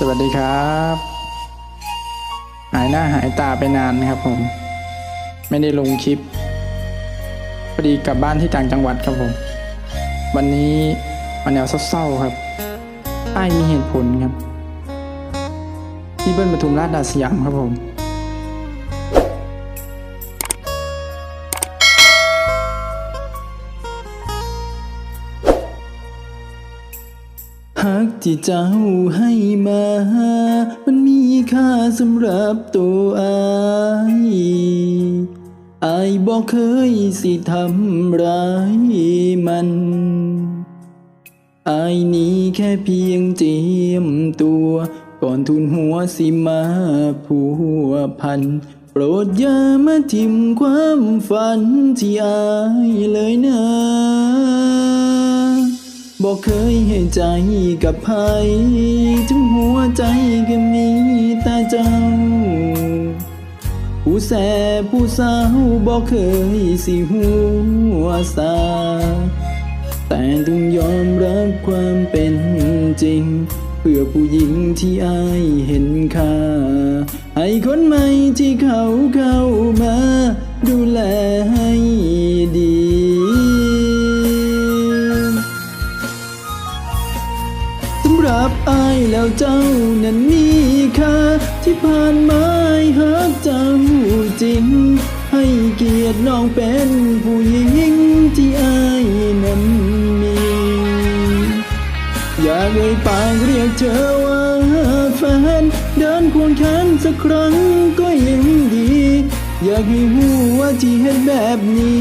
สวัสดีครับ หายหน้าหายตาไปนานนะครับผม ไม่ได้ลงคลิปพอดีกลับบ้านที่ต่างจังหวัดครับผม วันนี้มาแนวเศร้าๆครับอ้ายมีเหตุผลครับ ที่เบิ้ลปทุมราชดาสยามครับผม หากที่เจ้าให้มา มันมีค่าสำหรับตัวอายอายบอกเคยสิทำร้ายมันอายนี้แค่เพียงเจียมตัว ก่อนทุนหัวสิมาผัวพัน โปรดอย่ามาทิมความฝันที่อายเลยนะ บอกเคยให้ใจกับใครถึงหัวใจก็มีแต่เจ้า ผู้แสผู้สาวบอกเคยสิหัวสา แต่ต้องยอมรับความเป็นจริง เพื่อผู้หญิงที่อายเห็นค่า ให้คนใหม่ที่เขาเข้ามา ดูแลให้ดีับอายแล้วเจ้านั้นมีค่าที่ผ่านมาอายหักเจ้าจริง ให้เกียรติน้องเป็นผู้หญิงที่อายนั้นมี อยากเอ่ยปากเรียกเธอว่าแฟน เดินควงแขนสักครั้งก็ยังดี อยากให้รู้ว่าที่เห็นแบบนี้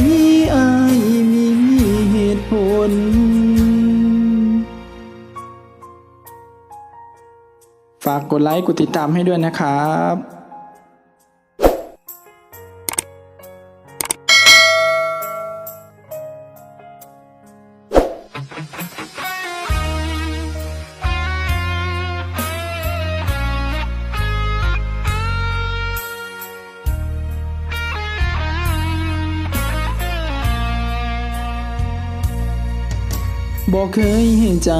อายมีเหตุผล ฝากกดไลค์กดติดตามให้ด้วยนะครับ บอกเคยให้ใจ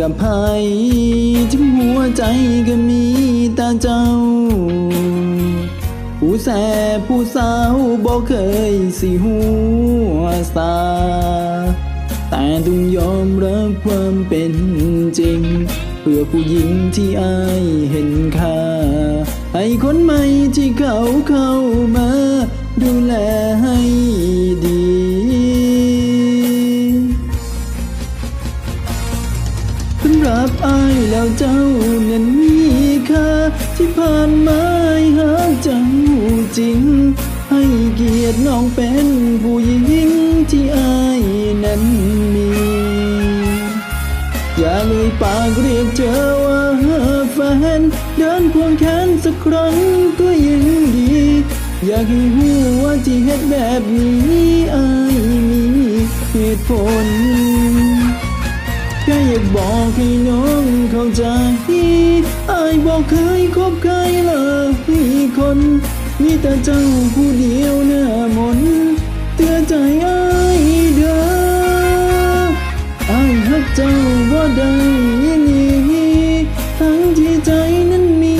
กับใครถึงหัวใจก็มีต่เจ้า ผู้แสบผู้สาวบอกเคยสิหัวสาแต่ต้องยอมรับความเป็นจริง เพื่อผู้หญิงที่อายเห็นค่า ให้คนใหม่ที่เขาเข้ามา ดูแลให้ดี กับอายแล้วเจ้านั้นมีค่าที่ผ่านมาอายหาเจ้าจริง ให้เกียรติน้องเป็นผู้หญิงที่อายนั้นมี อย่าเลยปากเรียกเธอว่าแฟน เดินควงแขนสักครั้งก็ยังดี อยากให้รู้ว่าที่เฮ็ดแบบนี้อายมีเหตุผล ค่อยากบอกให้น้องเข้าใจอายบอกเคยคบใครเลยคน มีแต่เจ้าผู้เดียวหน้ามนต์เตือใจอายเด้ออายฮักเจ้าบ่ได้นี่ทั้งที่ใจนั้นมี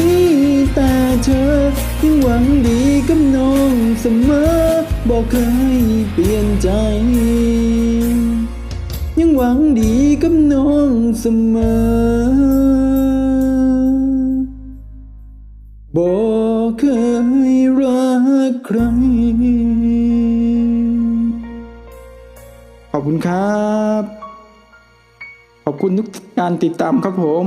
แต่เธอยังหวังดีกับน้องเสมอบอกเคยเปลี่ยนใจ ยังหวังดีกับน้องเสมอบอกเคยรักใคร ขอบคุณครับ ขอบคุณทุกการติดตามครับผม